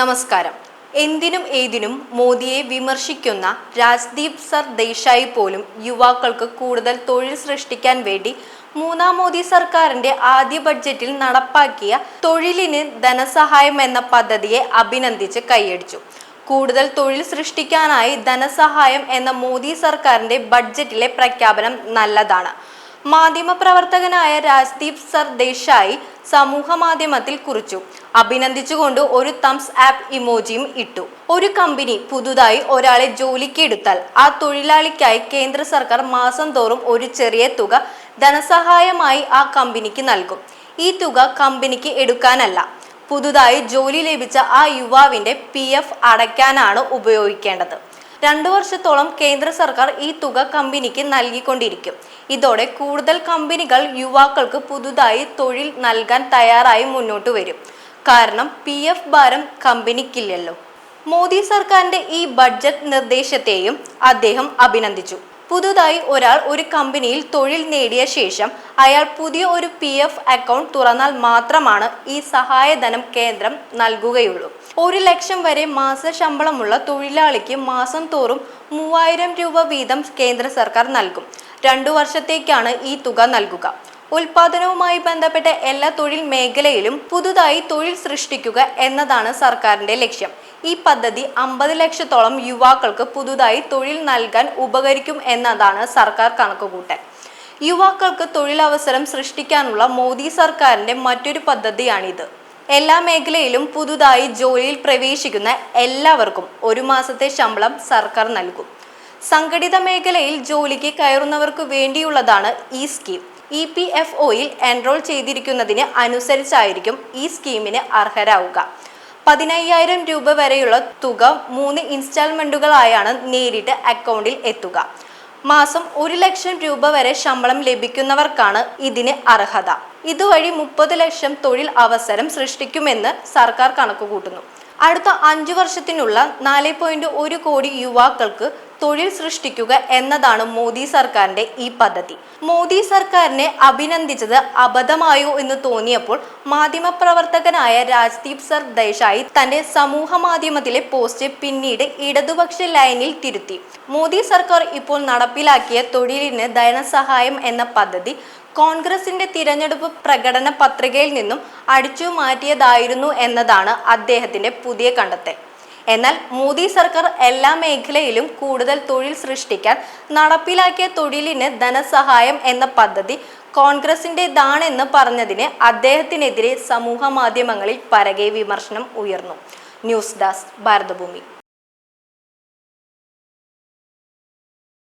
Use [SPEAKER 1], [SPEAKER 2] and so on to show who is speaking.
[SPEAKER 1] നമസ്കാരം. എന്തിനും ഏതിനും മോദിയെ വിമർശിക്കുന്ന രാജ്ദീപ് സർ ദേശായി പോലും യുവാക്കൾക്ക് കൂടുതൽ തൊഴിൽ സൃഷ്ടിക്കാൻ വേണ്ടി മൂന്നാം മോദി സർക്കാരിന്റെ ആദ്യ ബഡ്ജറ്റിൽ നടപ്പാക്കിയ തൊഴിലിന് ധനസഹായം എന്ന പദ്ധതിയെ അഭിനന്ദിച്ച് കൈയടിച്ചു. കൂടുതൽ തൊഴിൽ സൃഷ്ടിക്കാനായി ധനസഹായം എന്ന മോദി സർക്കാരിന്റെ ബഡ്ജറ്റിലെ പ്രഖ്യാപനം നല്ലതാണ്. മാധ്യമപ്രവർത്തകനായ രാജ്ദീപ് സർ ദേശായി സമൂഹ മാധ്യമത്തിൽ കുറിച്ചു. അഭിനന്ദിച്ചുകൊണ്ട് ഒരു തംസ് ആപ്പ് ഇമോജിയും ഇട്ടു. ഒരു കമ്പനി പുതുതായി ഒരാളെ ജോലിക്ക് എടുത്താൽ ആ തൊഴിലാളിക്കായി കേന്ദ്ര സർക്കാർ മാസം തോറും ഒരു ചെറിയ തുക ധനസഹായമായി ആ കമ്പനിക്ക് നൽകും. ഈ തുക കമ്പനിക്ക് എടുക്കാനല്ല. പുതുതായി ജോലി ലഭിച്ച ആ യുവാവിന്റെ പി എഫ് അടയ്ക്കാനാണ് ഉപയോഗിക്കേണ്ടത്. രണ്ടു വർഷത്തോളം കേന്ദ്ര സർക്കാർ ഈ തുക കമ്പനിക്ക് നൽകിക്കൊണ്ടിരിക്കും. ഇതോടെ കൂടുതൽ കമ്പനികൾ യുവാക്കൾക്ക് പുതുതായി തൊഴിൽ നൽകാൻ തയ്യാറായി മുന്നോട്ട് വരും. കാരണം പി എഫ് ഭാരം കമ്പനിക്കില്ലല്ലോ. മോദി സർക്കാരിന്റെ ഈ ബഡ്ജറ്റ് നിർദ്ദേശത്തെയും അദ്ദേഹം അഭിനന്ദിച്ചു. പുതുതായി ഒരാൾ ഒരു കമ്പനിയിൽ തൊഴിൽ നേടിയ ശേഷം അയാൾ പുതിയ ഒരു പി എഫ് അക്കൗണ്ട് തുറന്നാൽ മാത്രമാണ് ഈ സഹായധനം കേന്ദ്രം നൽകുകയുള്ളൂ. ഒരു ലക്ഷം വരെ മാസ ശമ്പളമുള്ള തൊഴിലാളിക്ക് മാസം തോറും മൂവായിരം രൂപ വീതം കേന്ദ്ര സർക്കാർ നൽകും. രണ്ടു വർഷത്തേക്കാണ് ഈ തുക നൽകുക. ഉൽപാദനവുമായി ബന്ധപ്പെട്ട എല്ലാ തൊഴിൽ മേഖലയിലും പുതുതായി തൊഴിൽ സൃഷ്ടിക്കുക എന്നതാണ് സർക്കാരിന്റെ ലക്ഷ്യം. ഈ പദ്ധതി അമ്പത് ലക്ഷത്തോളം യുവാക്കൾക്ക് പുതുതായി തൊഴിൽ നൽകാൻ ഉപകരിക്കും എന്നതാണ് സർക്കാർ കണക്കുകൂട്ടൽ. യുവാക്കൾക്ക് തൊഴിലവസരം സൃഷ്ടിക്കാനുള്ള മോദി സർക്കാരിന്റെ മറ്റൊരു പദ്ധതിയാണിത്. എല്ലാ മേഖലയിലും പുതുതായി ജോലിയിൽ പ്രവേശിക്കുന്ന എല്ലാവർക്കും ഒരു മാസത്തെ ശമ്പളം സർക്കാർ നൽകും. സംഘടിത മേഖലയിൽ ജോലിക്ക് കയറുന്നവർക്ക് വേണ്ടിയുള്ളതാണ് ഈ സ്കീം. ഇ പി എഫ് ഒയിൽ എൻറോൾ ചെയ്തിരിക്കുന്നതിന് അനുസരിച്ചായിരിക്കും ഈ സ്കീമിന് അർഹരാവുക. പതിനയ്യായിരം രൂപ വരെയുള്ള തുക മൂന്ന് ഇൻസ്റ്റാൾമെന്റുകളായാണ് നേരിട്ട് അക്കൗണ്ടിൽ എത്തുക. മാസം ഒരു ലക്ഷം രൂപ വരെ ശമ്പളം ലഭിക്കുന്നവർക്കാണ് ഇതിന് അർഹത. ഇതുവഴി മുപ്പത് ലക്ഷം തൊഴിൽ അവസരം സൃഷ്ടിക്കുമെന്ന് സർക്കാർ കണക്കുകൂട്ടുന്നു. അടുത്ത അഞ്ചു വർഷത്തിനുള്ള നാല് പോയിന്റ് ഒരു കോടി യുവാക്കൾക്ക് തൊഴിൽ സൃഷ്ടിക്കുക എന്നതാണ് മോദി സർക്കാരിന്റെ ഈ പദ്ധതി. മോദി സർക്കാരിനെ അഭിനന്ദിച്ചത് അബദ്ധമായോ എന്ന് തോന്നിയപ്പോൾ മാധ്യമപ്രവർത്തകനായ രാജ്ദീപ് സർ ദേശായി തന്റെ സമൂഹ മാധ്യമത്തിലെ പോസ്റ്റ് പിന്നീട് ഇടതുപക്ഷ ലൈനിൽ തിരുത്തി. മോദി സർക്കാർ ഇപ്പോൾ നടപ്പിലാക്കിയ തൊഴിലിന് ധനസഹായം എന്ന പദ്ധതി കോൺഗ്രസിന്റെ തിരഞ്ഞെടുപ്പ് പ്രകടന പത്രികയിൽ നിന്നും അടിച്ചു മാറ്റിയതായിരുന്നു എന്നതാണ് അദ്ദേഹത്തിന്റെ പുതിയ കണ്ടെത്തൽ. എന്നാൽ മോദി സർക്കാർ എല്ലാ മേഖലയിലും കൂടുതൽ തൊഴിൽ സൃഷ്ടിക്കാൻ നടപ്പിലാക്കിയ തൊഴിലിന് ധനസഹായം എന്ന പദ്ധതി കോൺഗ്രസിന്റെതാണെന്ന് പറഞ്ഞതിന് അദ്ദേഹത്തിനെതിരെ സമൂഹ മാധ്യമങ്ങളിൽ പരകെ വിമർശനം ഉയർന്നു. News desk Bharathabhoomi.